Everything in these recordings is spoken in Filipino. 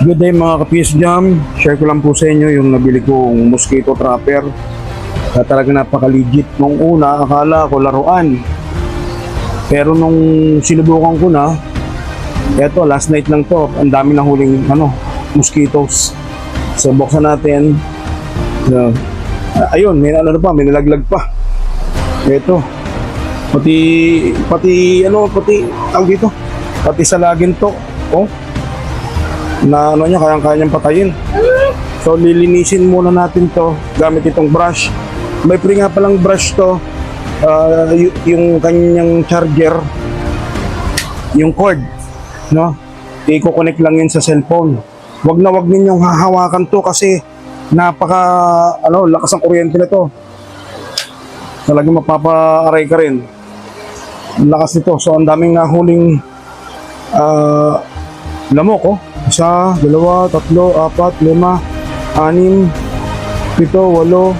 Good day mga kapis jam. Share ko lang po sa inyo yung nabili kong mosquito trapper. Na talaga napaka-legit. Nung una, akala ko laruan. Pero nung sinubukan ko na, eto, last night lang to. Ang dami na huling, ano, mosquitoes. So, buksan natin. So, ayun, may ano pa, may nalaglag pa. Eto. Pati, pati, ano, pati, ang dito, pati sa lagin to. Oh, na ano niya, kayang-kaya niyang patayin. So, lilinisin muna natin to gamit itong brush. May free nga palang brush to. Y- yung kanyang charger, yung cord, no? I-connect lang yun sa cellphone. Wag na wag ninyong hahawakan to kasi napaka, ano, lakas ang kuryente nito. Talagang mapapa-aray ka rin. Lakas nito. So, ang daming nahuling ah, lamok, oh. Isa, dalawa, tatlo, apat, lima, anim, pito, walo,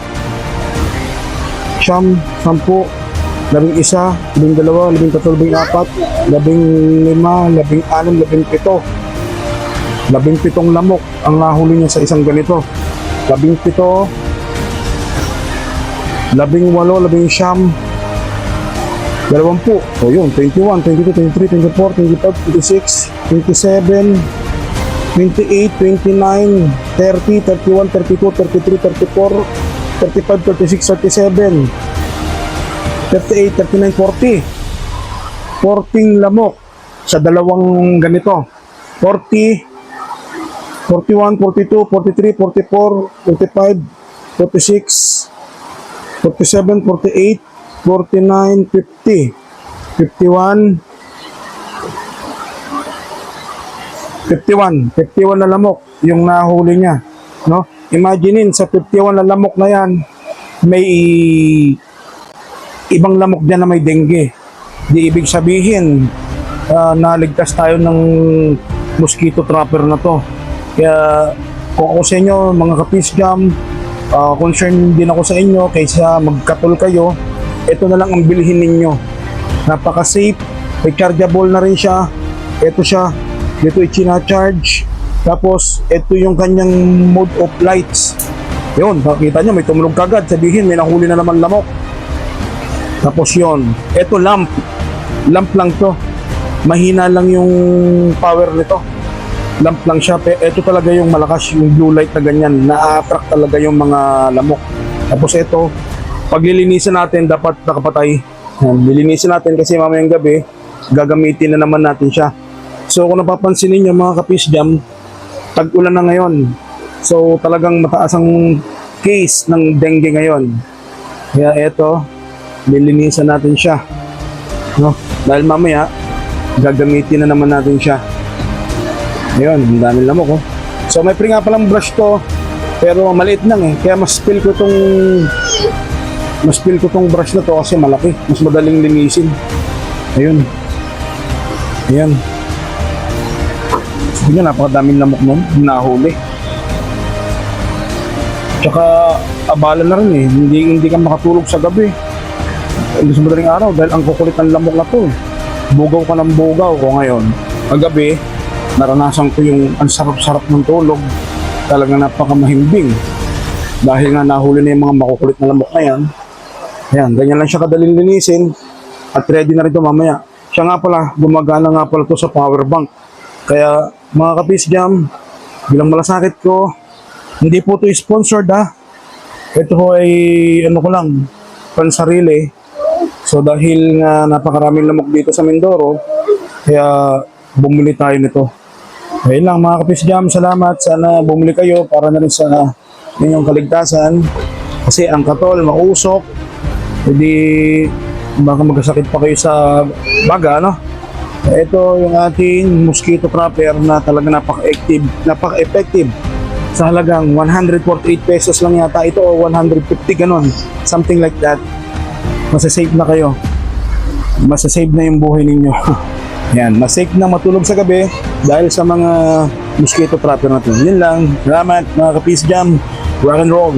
siyam, sampu, labing isa, labing dalawa, labing tatlo, labing apat, labing lima, labing anim, labing pito. Labing pitong lamok ang nahuli niya sa isang ganito. Labing pito, labing walo, labing siyam, dalawampu. O yun, 21, 22, 23, 24, 25, 26, 27, 28, 29, 30, 31, 32, 33, 34, 35, 36, 37, 38, 39, 40. 14 lamok sa dalawang ganito. 40, 41, 42, 43, 44, 45, 46, 47, 48, 49, 50, 51, 51, 51 na lamok yung nahuli niya, no? Imaginein sa 51 na lamok na yan, may ibang lamok diyan na may dengue. Di ibig sabihin ah, naligtas tayo ng mosquito trapper na to. Kaya kung ako sa inyo, mga kapis jam, ah, concern din ako sa inyo kaysa magkatol kayo, ito na lang ang bilhin ninyo. Napaka-safe, may chargeable na rin siya. Ito siya, dito i-charge. Tapos, ito yung kanyang mode of lights. Yun, nakita nyo, may tumulog kagad. Sabihin, may nahuli na naman lamok. Tapos yon, ito lamp. Lamp lang to. Mahina lang yung power nito. Lamp lang siya. Ito talaga yung malakas, yung blue light na ganyan. Na-attract talaga yung mga lamok. Tapos ito, pag lilinisan natin, dapat nakapatay. Yan, lilinisan natin kasi mamayang gabi, gagamitin na naman natin siya. So kung napapansin ninyo mga kapis jam, tag-ulan na ngayon. So talagang mataas ang case ng dengue ngayon. Kaya eto, lilinisan natin siya. No? Dahil mamaya, gagamitin na naman natin siya. Ayun, ang dami lamok oh. So may free nga palang brush to, pero maliit lang eh. Kaya mas feel ko tong mas feel ko tong brush na to kasi malaki. Mas madaling linisin. Ayun. Ayan. Nyo, napakadaming lamok nun, nahuli. Tsaka, abala na rin eh. Hindi, hindi ka makatulog sa gabi. Hindi sa madaling araw dahil ang kukulit ng lamok na to. eh. Bugaw ka ng bugaw ko ngayon. Paggabi, naranasan ko yung ang sarap-sarap ng tulog. Talagang napakamahimbing. Dahil nga nahuli na yung mga makukulit na lamok na yan. Ayan, ganyan lang siya kadaling linisin. At ready na rin ito mamaya. Siya nga pala, gumagana nga pala to sa power bank. Kaya mga kapis jam, bilang malasakit ko, hindi po ito sponsored ha. Ito po ay ano ko lang, pansarili. So dahil nga napakaraming lamok dito sa Mindoro, kaya bumili tayo nito. Ayun lang mga kapis jam, salamat. Sana bumili kayo para na rin sa inyong kaligtasan. Kasi ang katol, mausok, hindi baka magkasakit pa kayo sa baga, no? Ito yung ating mosquito trapper na talaga napaka-effective, napaka-effective. Sa halagang 148 pesos lang yata ito o 150 ganon, something like that. Masasave na kayo. Masasave na yung buhay ninyo. Yan, mas safe na matulog sa gabi dahil sa mga mosquito trapper natin. Yun lang. Salamat mga kapis jam. Rock and roll.